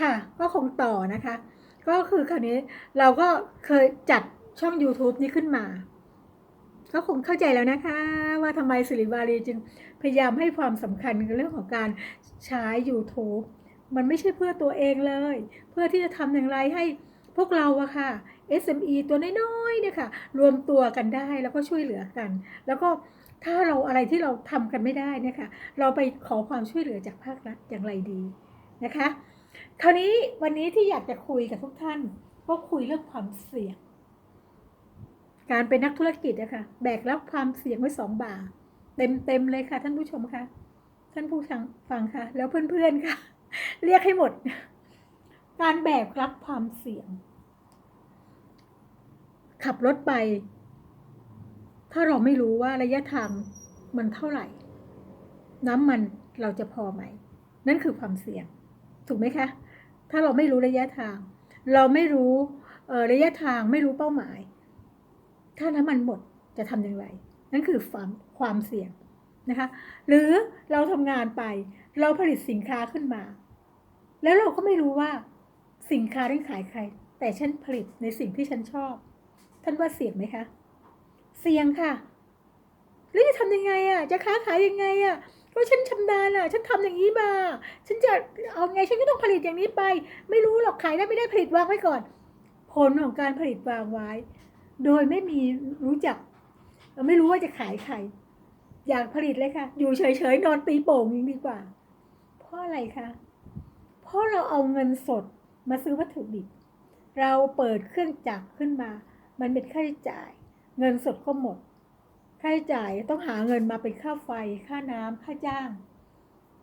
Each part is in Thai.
ค่ะ ก็คงต่อนะคะ ก็คือคราวนี้เราก็เคยจัดช่อง YouTube นี้ขึ้นมา ก็คงเข้าใจแล้วนะคะ ว่าทำไมสิริวารีจึงพยายามให้ความสำคัญในเรื่องของการใช้ YouTube มันไม่ใช่เพื่อตัวเองเลย เพื่อที่จะทำอย่างไรให้พวกเราอะค่ะ SME ตัวน้อยๆเนี่ยค่ะ รวมตัวกันได้แล้วก็ช่วยเหลือกัน แล้วก็ถ้าเราอะไรที่เราทำกันไม่ได้เนี่ยค่ะ เราไปขอความช่วยเหลือจากภาครัฐอย่างไรดีนะคะ คราวนี้วันนี้ที่อยากจะคุยกับทุกท่านก็คุยเรื่องความเสี่ยง การเป็นนักธุรกิจอะคะแบกรับความเสี่ยงไว้สองบ่า เต็มเต็มเลยค่ะ ท่านผู้ชมคะท่านผู้ฟังฟังค่ะ แล้วเพื่อนๆค่ะ เรียกให้หมด การแบกรับความเสี่ยง ขับรถไป ถ้าเราไม่รู้ว่าระยะทางมันเท่าไหร่ น้ำมันเราจะพอไหม นั่นคือความเสี่ยง ถูกไหมคะ ถ้าเราไม่รู้ระยะทาง เราไม่รู้ระยะทางไม่รู้เป้าหมาย ถ้าน้ำมันหมดจะทำอย่างไร นั่นคือความความเสี่ยงนะคะ หรือเราทำงานไป เราผลิตสินค้าขึ้นมา แล้วเราก็ไม่รู้ว่าสินค้านั้นขายใคร แต่ฉันผลิตในสิ่งที่ฉันชอบ ท่านว่าเสี่ยงไหมคะ เสี่ยงค่ะแล้วจะทำยังไงอะ จะค้าขายยังไงอะ ก็ฉันชำนาญอะ ฉันทำอย่างนี้มา ฉันจะเอาไงฉันก็ต้องผลิตอย่างนี้ไป ไม่รู้หรอกขายได้ไม่ได้ผลิตวางไว้ก่อน ผลของการผลิตวางไว้ โดยไม่มีรู้จัก ไม่รู้ว่าจะขายใครอยากผลิตเลยค่ะ อยู่เฉยๆนอนตีโป่งยังดีกว่า เพราะอะไรคะเพราะเราเอาเงินสดมาซื้อวัตถุดิบเราเปิดเครื่องจักรขึ้นมา มันเป็นค่าใช้จ่าย เงินสดก็หมด ค่าใช้จ่ายต้องหาเงินมาเป็นค่าไฟ ค่าน้ำค่าจ้าง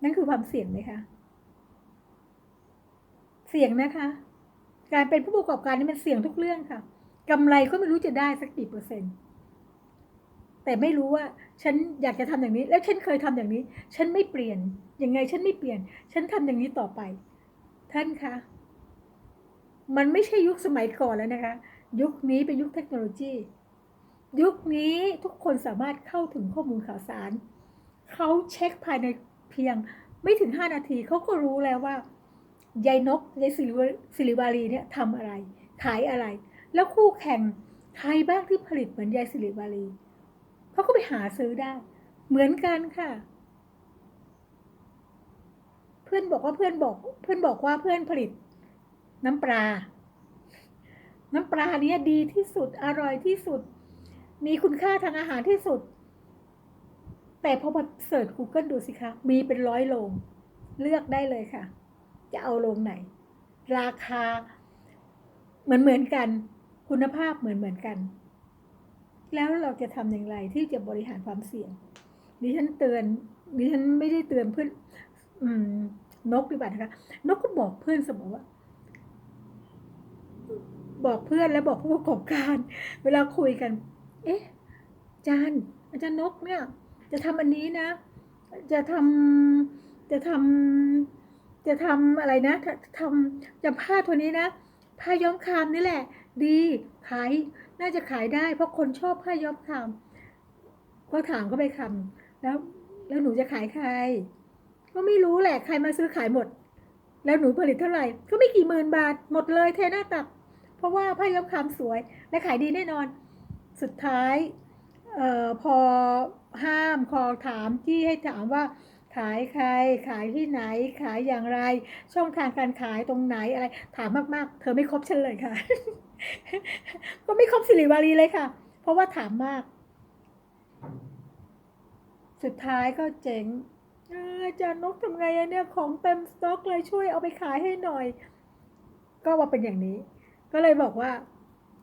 นั่นคือความเสี่ยงไหมคะเสี่ยงนะคะ การเป็นผู้ประกอบการนี่มันเสี่ยงทุกเรื่องค่ะกำไรก็ไม่รู้จะได้สักกี่เปอร์เซ็นต์ แต่ไม่รู้ว่า ฉันอยากจะทำอย่างนี้ แล้วฉันเคยทำอย่างนี้ ฉันไม่เปลี่ยนยังไง ฉันไม่เปลี่ยน ฉันทำอย่างนี้ต่อไป ท่านคะมันไม่ใช่ยุคสมัยก่อนแล้วนะคะ ยุคนี้เป็นยุคเทคโนโลยี ยุคนี้ทุกคนสามารถเข้าถึงข้อมูลข่าวสาร เขาเช็คภายในเพียงไม่ถึง 5 นาทีเขาก็รู้แล้วว่ายายนกยายสิริวสิริวารีเนี่ยทำอะไร ขายอะไร แล้วคู่แข่งใครบ้างที่ผลิตเหมือนยายสิริวารีเขาก็ไปหาซื้อได้ เหมือนกันค่ะ เพื่อนบอกว่าเพื่อนบอกเพื่อนบอกว่าเพื่อนผลิต น้ำปลา น้ำปลาเนี้ยดีที่สุดอร่อยที่สุด มีคุณค่าทางอาหารที่สุด แต่พอมาเสิร์ช Google ดูสิคะ มีเป็นร้อยโรงเลือกได้เลยค่ะ จะเอาโรงไหน ราคาเหมือนเหมือนกัน คุณภาพเหมือนเหมือนกัน แล้วเราจะทำอย่างไรที่จะบริหารความเสี่ยงดิฉันเตือนดิฉันไม่ได้เตือนเพื่อนอนกดีกว่านะคะ นกก็บอกเพื่อนเสมอว่า บอกเพื่อนและบอกผู้ประกอบการ เวลาคุยกัน เอ๊ะอาจารย์อาจารย์นกเนี่ย จะทำอันนี้นะ จะทำจะทำจะทำอะไรนะทำจะผ้าตัวนี้นะ ผ้าย้อมคามนี่แหละ ดีขายน่าจะขายได้ เพราะคนชอบผ้าย้อมคามก็ถามเขาไปคำแล้วแล้วหนูจะขายใคร ก็ไม่รู้แหละใครมาซื้อขายหมด แล้วหนูผลิตเท่าไหร่ ก็ไม่กี่หมื่นบาทหมดเลยเทหน้าตัก เพราะว่าผ้าย้อมคามสวย และขายดีแน่นอน สุดท้ายเอ่อพอห้ามคอถามที่ให้ถามว่าขายใคร ขายที่ไหน ขายอย่างไร ช่องทางการขายตรงไหนอะไร ถามมากๆ เธอไม่ครบฉันเลยค่ะ ก็ไม่ครบสิริวารีเลยค่ะ เพราะว่าถามมาก สุดท้ายก็เจ๋งอาอาจารย์นกทำไงอะเนี่ยของเต็มสต็อกเลยช่วยเอาไปขายให้หน่อย ก็ว่าเป็นอย่างนี้ ก็เลยบอกว่า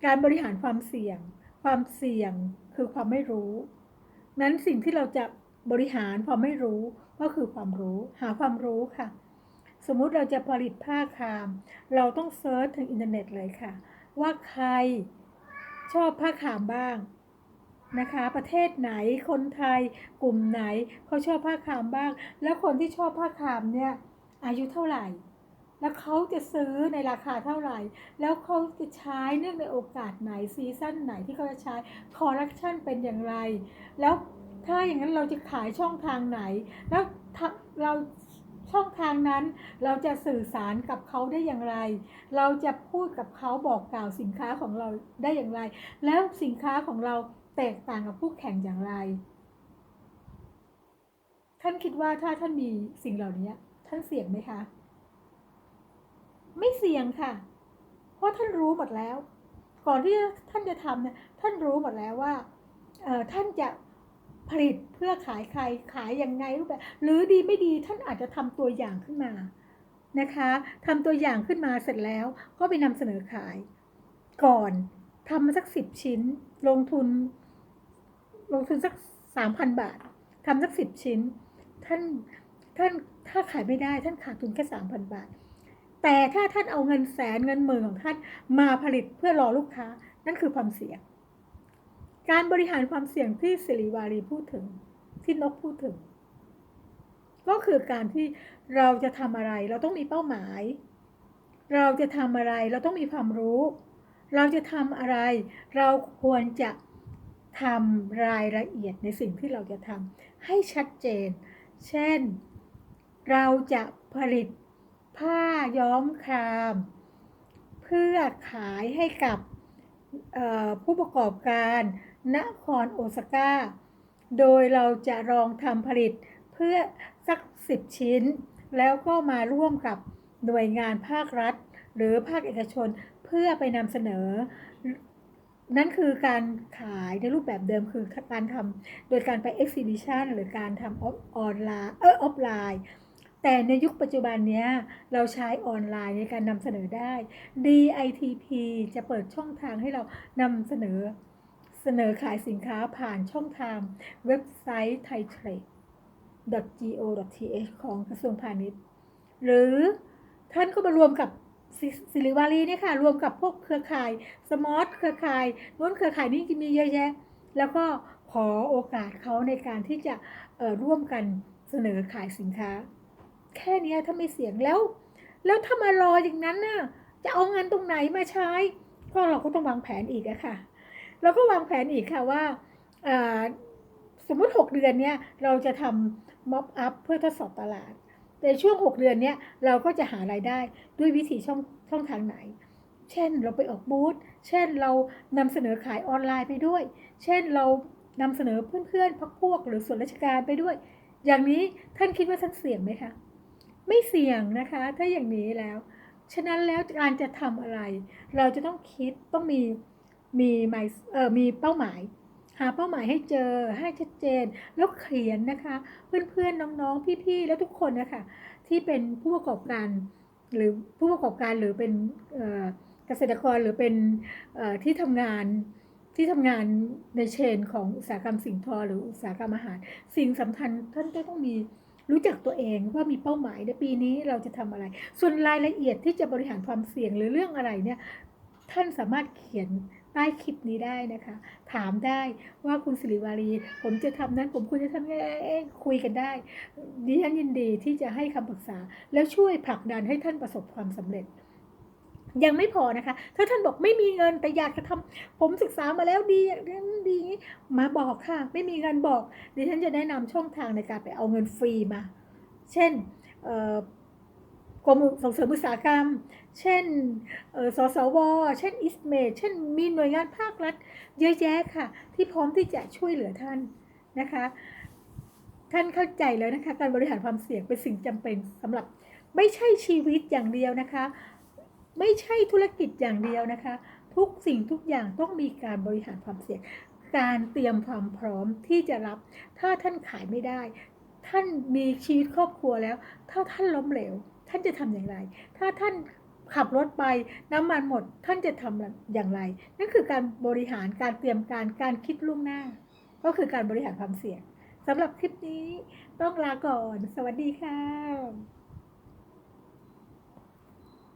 การบริหารความเสี่ยง ความเสี่ยงคือความไม่รู้ นั้นสิ่งที่เราจะบริหารความไม่รู้ก็คือความรู้ หาความรู้ค่ะ สมมุติเราจะผลิตผ้าคาม เราต้องเซิร์ชทางอินเทอร์เน็ตเลยค่ะ ว่าใครชอบผ้าขามบ้างนะคะ ประเทศไหนคนไทยกลุ่มไหนเขาชอบผ้าขามบ้าง แล้วคนที่ชอบผ้าขามเนี่ยอายุเท่าไหร่ แล้วเขาจะซื้อในราคาเท่าไหร่ แล้วเขาจะใช้เนื่องในโอกาสไหนซีซั่นไหนที่เขาจะใช้คอร์รัคชันเป็นอย่างไร แล้วถ้าอย่างนั้นเราจะขายช่องทางไหน แล้วเราช่องทางนั้นเราจะสื่อสารกับเขาได้อย่างไร เราจะพูดกับเขาบอกกล่าวสินค้าของเราได้อย่างไร แล้วสินค้าของเราแตกต่างกับคู่แข่งอย่างไร ท่านคิดว่าถ้าท่านมีสิ่งเหล่านี้ท่านเสี่ยงไหมคะ ไม่เสี่ยงค่ะ เพราะท่านรู้หมดแล้ว ก่อนที่ท่านจะทำเนี่ยท่านรู้หมดแล้วว่าเออท่านจะผลิตเพื่อขายใครขายยังไงรูปแบบหรือดีไม่ดีท่านอาจจะทำตัวอย่างขึ้นมานะคะทำตัวอย่างขึ้นมาเสร็จแล้วก็ไปนำเสนอขาย ก่อนทำมาสักสิบชิ้น ลงทุน ลงทุนสักสามพันบาททำสักสิบชิ้น ท่านท่านถ้าขายไม่ได้ท่านขาดทุนแค่สามพันบาท แต่ถ้าท่านเอาเงินแสนเงินหมื่นของท่านมาผลิตเพื่อรอลูกค้า นั่นคือความเสี่ยง การบริหารความเสี่ยงที่สิริวารีพูดถึง ที่นกพูดถึง ก็คือการที่เราจะทำอะไร เราต้องมีเป้าหมาย เราจะทำอะไร เราต้องมีความรู้ เราจะทำอะไร เราควรจะทำรายละเอียดในสิ่งที่เราจะทำให้ชัดเจน เช่น เราจะผลิต ผ้าย้อมคราม เพื่อขายให้กับผู้ประกอบการนครโอซาก้า โดยเราจะลองทำผลิตเพื่อสักสิบชิ้น แล้วก็มาร่วมกับหน่วยงานภาครัฐ หรือภาคเอกชนเพื่อไปนำเสนอ นั่นคือการขายในรูปแบบเดิมคือการทำโดยการไป exhibition หรือการทำออนไลน์เออออฟไลน์ แต่ในยุคปัจจุบันเนี้ยเราใช้ออนไลน์ในการนำเสนอได้ DITP จะเปิดช่องทางให้เรานำเสนอเสนอขายสินค้าผ่านช่องทางเว็บไซต์ thaitrade.go.th ของกระทรวงพาณิชย์ หรือท่านก็มารวมกับสิสิริวารีนี่ค่ะ รวมกับพวกเครือข่ายสมอตเครือข่ายนู้นเครือข่ายนี้มีเยอะแยะ แล้วก็ขอโอกาสเขาในการที่จะร่วมกันเสนอขายสินค้า แค่นี้ถ้าไม่เสี่ยงแล้ว แล้วถ้ามารออย่างนั้นน่ะจะเอาเงินตรงไหนมาใช้ ก็เราก็ต้องวางแผนอีกอะค่ะเราก็วางแผนอีกค่ะว่าสมมติ 6 เดือนเนี้ยเราจะทำม็อบอัพเพื่อทดสอบตลาด แต่ช่วง 6 เดือนเนี้ยเราก็จะหารายได้ด้วยวิธีช่องช่องทางไหน เช่นเราไปออกบูธ เช่นเรานำเสนอขายออนไลน์ไปด้วย เช่นเรานำเสนอเพื่อนๆพักพวกหรือส่วนราชการไปด้วย อย่างนี้ท่านคิดว่าท่านเสี่ยงไหมคะ ไม่เสี่ยงนะคะ ถ้าอย่างนี้แล้ว ฉะนั้นแล้วการจะทำอะไร เราจะต้องคิดต้องมีมีหมายเอ่อมีเป้าหมาย หาเป้าหมายให้เจอให้ชัดเจน แล้วเขียนนะคะ เพื่อนๆน้องๆพี่ๆแล้วทุกคนนะคะที่เป็นผู้ประกอบการ หรือผู้ประกอบการหรือเป็นเกษตรกรหรือเป็นที่ทำงานที่ทำงานในเชนของอุตสาหกรรมสิ่งทอหรืออุตสาหกรรมอาหาร สิ่งสำคัญท่านต้องมี รู้จักตัวเองว่ามีเป้าหมายในปีนี้เราจะทำอะไร ส่วนรายละเอียดที่จะบริหารความเสี่ยงหรือเรื่องอะไรเนี่ยท่านสามารถเขียนใต้คลิปนี้ได้นะคะ ถามได้ว่าคุณสิริวารี ผมจะทำนั้นผมควรจะทำยังไงคุยกันได้ดิฉันยินดีที่จะให้คำปรึกษา แล้วช่วยผลักดันให้ท่านประสบความสำเร็จ ยังไม่พอนะคะ ถ้าท่านบอกไม่มีเงินแต่อยากจะทำผมศึกษามาแล้วดีนั้นดีนี้มาบอกค่ะ ไม่มีเงินบอกดิฉันจะแนะนำช่องทางในการไปเอาเงินฟรีมา เช่นกรมส่งเสริมอุตสาหกรรม เช่นสสว เช่นอิสเมเช่นมีหน่วยงานภาครัฐ เยอะแยะค่ะ ที่พร้อมที่จะช่วยเหลือท่านนะคะ ท่านเข้าใจแล้วนะคะ การบริหารความเสี่ยงเป็นสิ่งจำเป็นสำหรับไม่ใช่ชีวิตอย่างเดียวนะคะ ไม่ใช่ธุรกิจอย่างเดียวนะคะ ทุกสิ่งทุกอย่างต้องมีการบริหารความเสี่ยง การเตรียมความพร้อมที่จะรับ ถ้าท่านขายไม่ได้ ท่านมีชีวิตครอบครัวแล้ว ถ้าท่านล้มเหลว ท่านจะทำอย่างไร ถ้าท่านขับรถไปน้ำมันหมดท่านจะทำอย่างไร นั่นคือการบริหารการเตรียมการการคิดล่วงหน้า ก็คือการบริหารความเสี่ยงสำหรับคลิปนี้ต้องลาก่อน สวัสดีค่ะ